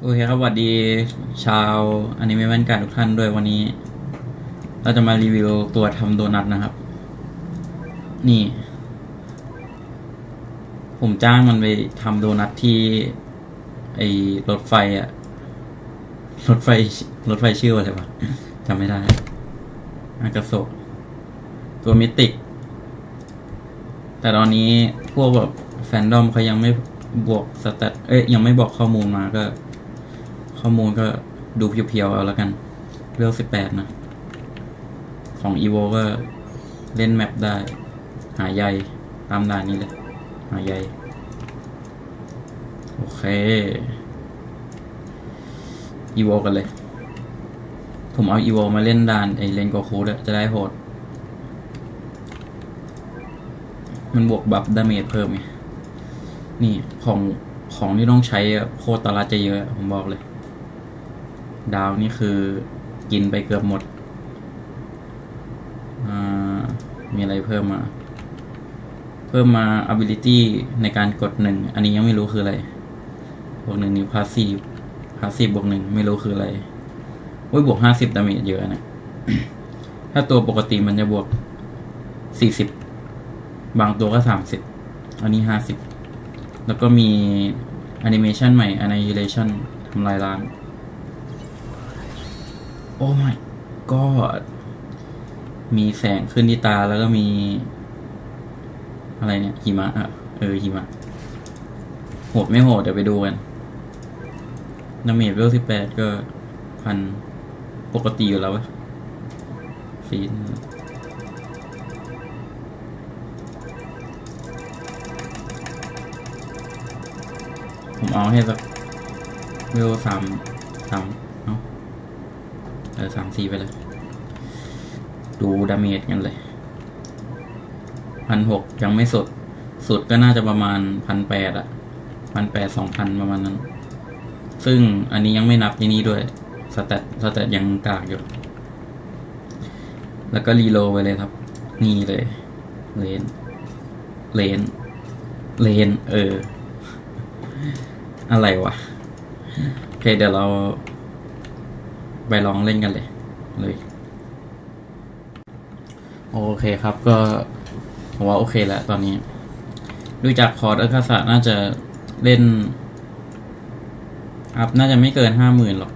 โอเคครับสวัสดีชาวอนิเมะแว่นกาทุกท่านด้วยวันนี้ เราจะมารีวิวตัวทำโดนัทนะครับ นี่ ผมจ้างมันไปทำโดนัทที่ ไอรถไฟอะรถไฟรถไฟชื่ออะไรวะจำไม่ได้ อากาโซตัวมิติก แต่ตอนนี้พวกแบบแฟนดอมเขายังไม่บวกสแตทเอ้ยยังไม่บอกข้อมูลมาก็ ข้อมูลก็ดูเพียวๆเอาแล้วกันเรื่องสิบแปดนะ ของ EVO ก็เล่นแมปได้ หาใยตามด่านนี้เลย หาใยโอเค EVO กันเลย ผมเอา EVO มาเล่นด่านไอเลนโกคูด้วจะได้โหด มันบวกบัฟดาเมจเพิ่มไงนี่ของของที่ต้องใช้โคตรตลาดจะเยอะ ผมบอกเลย ดาวนี่คือกินไปเกือบหมด มีอะไรเพิ่มมา เพิ่มมา ability ในการกดหนึ่ง อันนี้ยังไม่รู้คืออะไร บวกหนึ่งนิ้ว passive passive บวกหนึ่งไม่รู้คืออะไรโอ้ยบวกห้าสิบดาเมจเยอะนะ ถ้าตัวปกติมันจะบวกสี่สิบบางตัวก็สามสิบอันนี้ห้าสิบแล้วก็มีแอนิเมชันใหม่ annihilation ทำลายล้าง โอ้ my god มีแสงขึ้นที่ตาแล้วก็มี อะไรเนี่ยหิมะอะเออหิมะโหดไม่โหดเดี๋ยวไปดูกันดาเมจเวลสิบแปดก็พันปกติอยู่แล้ววะฟีดผมเอาให้สักเวลสามสาม เออสามสี่ไปเลย ดูดาเมจกันเลยพันหกยังไม่สุด สุดก็น่าจะประมาณพันแปดอะพันแปดสองพันประมาณนั้น ซึ่งอันนี้ยังไม่นับที่นี่ด้วย สแตทสแตทยังกากอยู่ แล้วก็รีโลไปเลยครับ นี่เลย เลน เลน เลน เออ อะไรวะ โอเคเดี๋ยวเรา ไปลองเล่นกันเลยเลยโอเคครับก็ผมว่าโอเคแล้วตอนนี้ดูจากคอร์ดอัคาสะน่าจะเล่นอัพน่าจะไม่เกินห้าหมื่นหรอก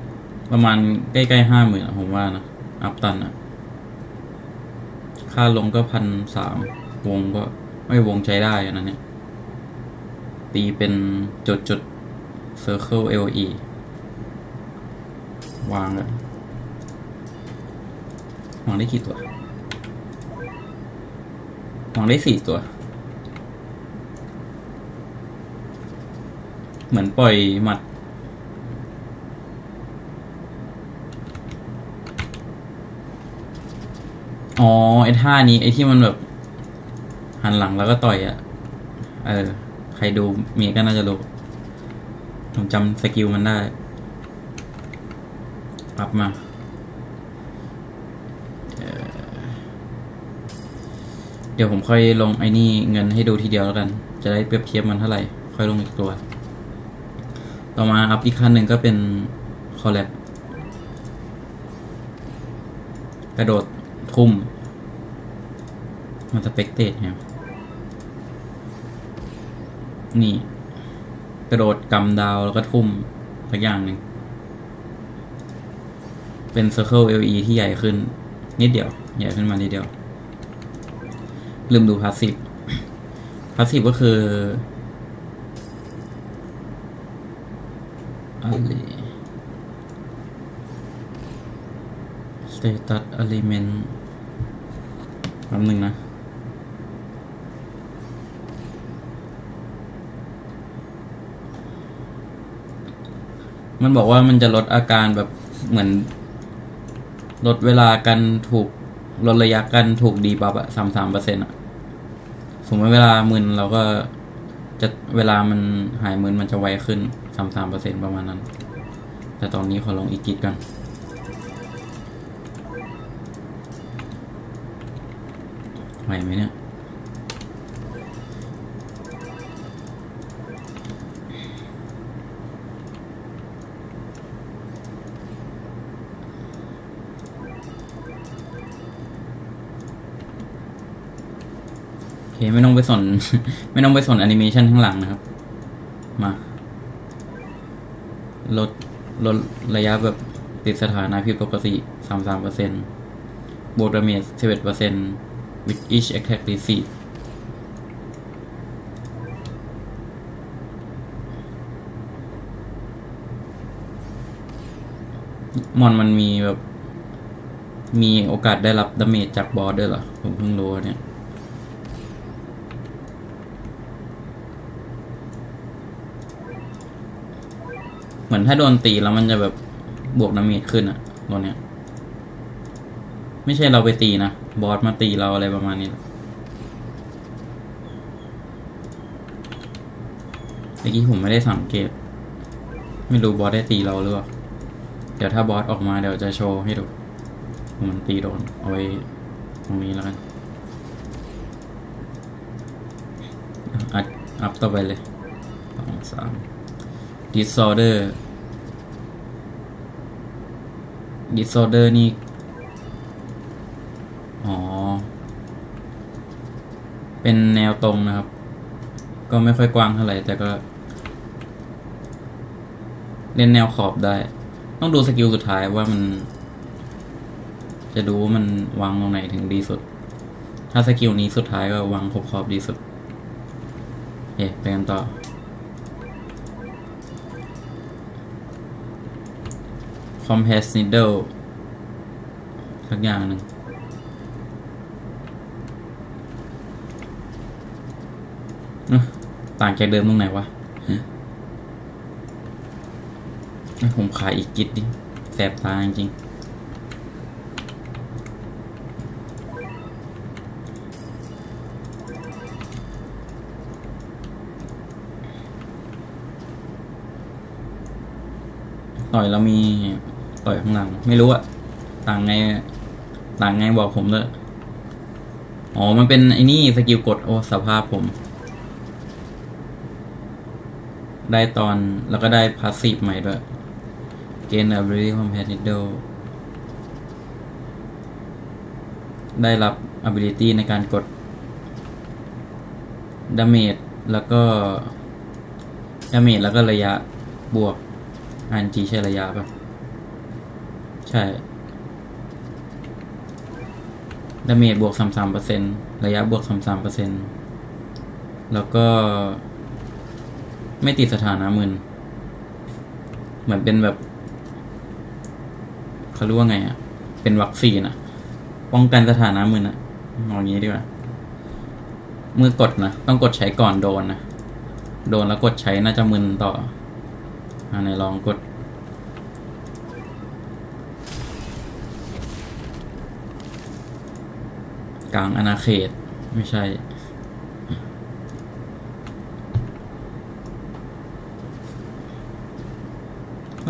ประมาณใกล้ๆห้าหมื่นผมว่านะ อัพตันอะค่าลงก็พันสามวงก็ไม่วงใช้ได้อันนั้นเนี่ย ตีเป็นจุดจุดๆ circle LE วางเลยวางได้กี่ตัว วางได้สี่ตัว เหมือนปล่อยหมัด อ๋อ ไอ้ท่านี้ ไอ้ที่มันแบบ หันหลังแล้วก็ต่อยอะ่ะ เออ ใครดูเมีก็น่าจะรู้ผมจำสกิลมันได้ ปรับมาเดี๋ยวผมค่อยลงไอ้นี่เงินให้ดูทีเดียวแล้วกัน จะได้เปรียบเทียบมันเท่าไหร่ ค่อยลงอีกตัว ต่อมาอัพอีกขั้นหนึ่งก็เป็นคอลแลบกระโดดทุ่ม มันสเปกเตตครับนี่ กระโดดกำดาวแล้วก็ทุ่มสักอย่างหนึ่ง เป็น Circle LE ที่ใหญ่ขึ้น นิดเดียว ใหญ่ขึ้นมานิดเดียว ลืมดูพาสซีฟพาสซีฟก็คืออะไร status element แป๊บนึงนะ มันบอกว่ามันจะลดอาการแบบเหมือน ลดเวลาการถูกลดระยะการถูกดีบับอะสามสามเปอร์เซ็นต์อะสมมติเวลามึนเราก็จะเวลามันหายมึนมันจะไวขึ้นสามสามเปอร์เซ็นต์ประมาณนั้น แต่ตอนนี้ขอลองอีกกิดกันไหวไหมเนี่ย เคไม่ต้องไปสน ไม่ต้องไปสนแอนิเมชันข้างหลังนะครับ มาลดลดระยะแบบติดสถานะผิดปกติสามสามเปอร์เซ็นต์บวกดาเมจสิบเอ็ดเปอร์เซ็นต์ with each attack receive มอนมันมีแบบ มีโอกาสได้รับดาเมจจากบอสด้วยเหรอ ผมเพิ่งรู้เนี่ย เหมือนถ้าโดนตีแล้วมันจะแบบบวกดาเมจขึ้นอะตัวเนี้ย ไม่ใช่เราไปตีนะ บอสมาตีเราอะไรประมาณนี้เมื่อกี้ผมไม่ได้สังเกต ไม่รู้บอสได้ตีเราหรือเปล่า เดี๋ยวถ้าบอสออกมาเดี๋ยวจะโชว์ให้ดู มันตีโดน เอาไว้ตรงนี้แล้วกัน อัดอัพต่อไปเลยสองสาม disorder disorder นี่ อ๋อ เป็นแนวตรงนะครับ ก็ไม่ค่อยกว้างเท่าไหร่ แต่ก็ เล่นแนวขอบได้ ต้องดูสกิลสุดท้ายว่ามัน จะดูว่ามันวางตรงไหนถึงดีสุด ถ้าสกิลนี้สุดท้ายก็วางขอบขอบดีสุด เอ๊ะไปกันต่อ compass needle สักอย่างหนึ่งต่างจากเดิมตรงไหนวะผมขายอีกกิดดิ แสบตาจริงต่อยแล้วมี ต่อยข้างหลัง ไม่รู้อะต่างไง ต่างไงบอกผมเลยอ๋อ มันเป็นไอ้นี่สกิลกด โอ้สภาพผม ได้ตอนแล้วก็ได้พาสซีฟใหม่ด้วย Gain ability compatible ได้รับ ability ในการกด damage แล้วก็ damage แล้วก็ระยะบวก RNG ใช่ระยะปะ ใช่ damage บวก33%ระยะบวก33%แล้วก็ ไม่ติดสถานะมึนเหมือนเป็นแบบเขาเรียกว่าไงอะ่ะ เป็นวัคซีนอะ่ะ ป้องกันสถานะมึนอะ่ะมองอย่างนี้ดีกว่าเมื่อกดนะ ต้องกดใช้ก่อนโดนนะ โดนแล้วกดใช้น่าจะมึนต่ออ่าไหนลองกด กลางอาณาเขต ไม่ใช่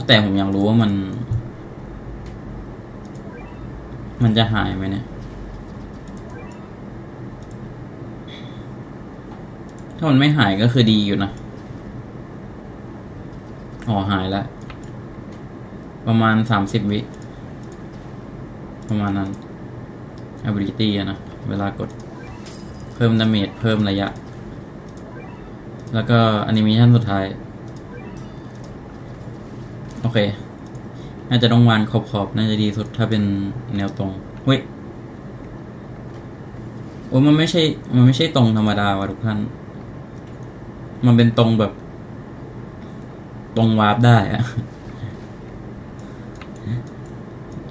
แต่ผมอยากรู้ว่ามัน มันจะหายไหมเนี่ย ถ้ามันไม่หายก็คือดีอยู่นะ อ๋อ หายแล้ว ประมาณสามสิบวิ ประมาณนั้น ability อะนะ เวลากดเพิ่มดาเมจเพิ่มระยะ แล้วก็แอนิเมชันสุดท้าย โอเค น่าจะต้องวานขอบๆน่าจะดีสุดถ้าเป็นแนวตรงเฮ้ยโอ้ยมันไม่ใช่ มันไม่ใช่ตรงธรรมดาว่ะทุกท่าน มันเป็นตรงแบบ ตรงวาร์ปได้อะ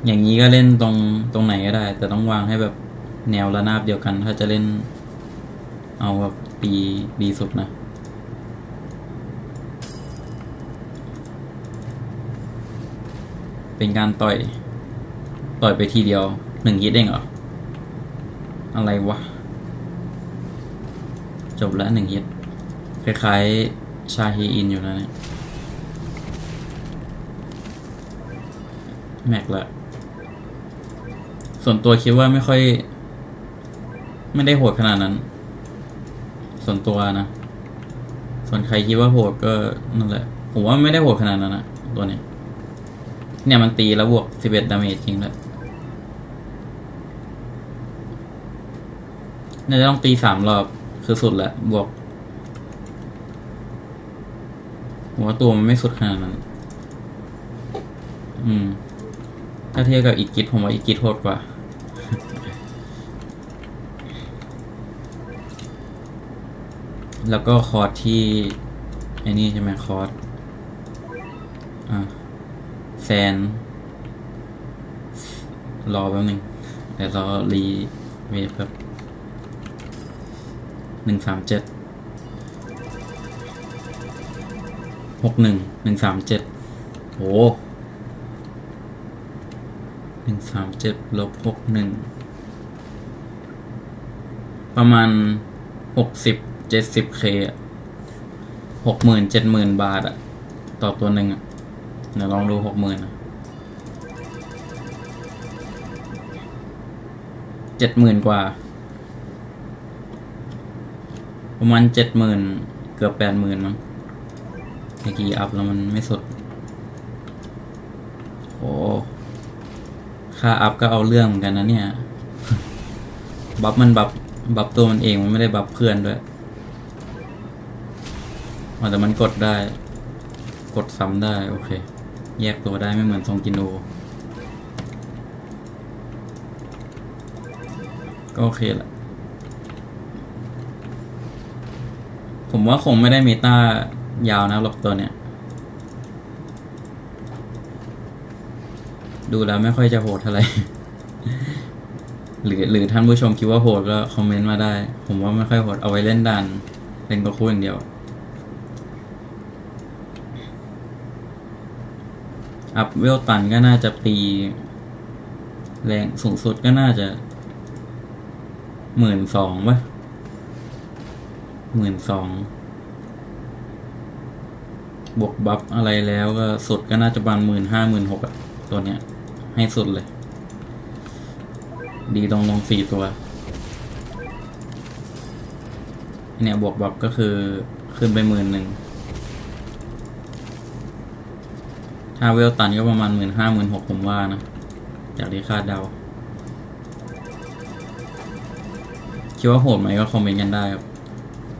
อย่างนี้ก็เล่นตรงตรงไหนก็ได้ แต่ต้องวางให้แบบแนวระนาบเดียวกัน ถ้าจะเล่น เอาแบบดีดีสุดนะเป็นการต่อย ต่อยไปทีเดียวหนึ่งฮิตเองเหรอ อะไรวะ จบแล้วหนึ่งฮิตคล้ายๆ ชาฮีอินอยู่นะเนี่ย แม็กละ ส่วนตัวคิดว่าไม่ค่อย ไม่ได้โหดขนาดนั้น ส่วนตัวนะ ส่วนใครคิดว่าโหดก็นั่นแหละ ผมว่าไม่ได้โหดขนาดนั้นนะตัวเนี้ยเนี่ยมันตีแล้วบวกสิบเอ็ดดาเมจจริงแล้วน่าจะต้องตีสามรอบคือสุดแหละบวกผมว่าตัวมันไม่สุดขนาดนั้น อืม ถ้าเทียบกับอีกกิทผมว่าอีกกิทโหดกว่า แล้วก็คอร์สที่ไอ้นี่ใช่ไหมคอร์สอะแซน รอแป๊บนึงเดี๋ยวรอรีเวฟครับหนึ่งสามเจ็ดหกหนึ่งหนึ่งสามเจ็ดโหหนึ่งสามเจ็ดลบหกหนึ่งประมาณหกสิบ เจ็ดสิบเคหกหมื่นเจ็ดหมื่นบาทอะต่อตัวหนึ่งอะเดี๋ยวลองดูหกหมื่นเจ็ดหมื่นกว่า ประมาณเจ็ดหมื่นเกือบแปดหมื่นมั้งเมื่อกี้อัพแล้วมันไม่สด โอ้ค่าอัพก็เอาเรื่องเหมือนกันนะเนี่ย บัฟมันบัฟบัฟตัวมันเองมันไม่ได้บัฟเพื่อนด้วย อ๋อแต่มันกดได้ กดซ้ำได้ โอเค แยกตัวได้ไม่เหมือนทรงกินโอก็โอเคแหละผมว่าคงไม่ได้เมตายาวนะหรอกตัวเนี้ย ดูแล้วไม่ค่อยจะโหดเท่าไหร่หรือหรือท่านผู้ชมคิดว่าโหดก็คอมเมนต์มาได้ ผมว่าไม่ค่อยโหดเอาไว้เล่นดันเล่นกับคู่อย่างเดียว อัพเวลตันก็น่าจะตี แรงสูงสุดก็น่าจะหมื่นสองป่ะหมื่นสองบวกบัฟอะไรแล้วก็สุดก็น่าจะประมาณหมื่นห้าหมื่นหกอะตัวเนี้ย ให้สุดเลย ดีตรงลงสี่ตัว เนี่ยบวกบัฟก็คือขึ้นไปหมื่นหนึ่ง ถ้าเวลตันก็ประมาณหมื่นห้าหมื่นหกผมว่านะ จากที่คาดเดา คิดว่าโหดไหมก็คอมเมนต์กันได้ครับ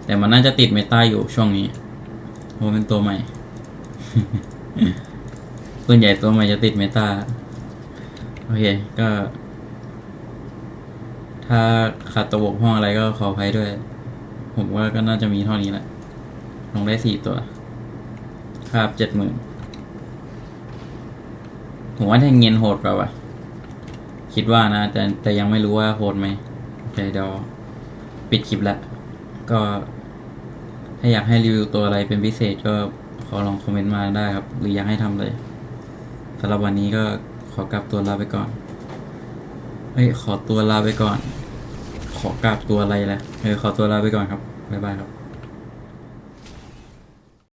แต่มันน่าจะติดเมตาอยู่ช่วงนี้เพราะเป็นตัวใหม่ส่วนใหญ่ตัวใหม่จะติดเมตาโอเค ก็ ถ้าขาดตัวบกพร่องอะไรก็ขออภัยด้วย ผมว่าก็น่าจะมีเท่านี้แหละ ลงได้สี่ตัวคาบเจ็ดหมื่น ผมว่าแทงเงินโหดกว่าวะคิดว่านะ แต่แต่ยังไม่รู้ว่าโหดไหมโอเคเดี๋ยวปิดคลิปล้วก็ ถ้าอยากให้รีวิวตัวอะไรเป็นพิเศษก็ขอลองคอมเมนต์มาได้ครับ หรืออยากให้ทำเลยสำหรับวันนี้ก็ขอกลับตัวลาไปก่อนเฮ้ยขอตัวลาไปก่อน ขอกลับตัวอะไรแหละเออขอตัวลาไปก่อนครับบ๊ายบายครับ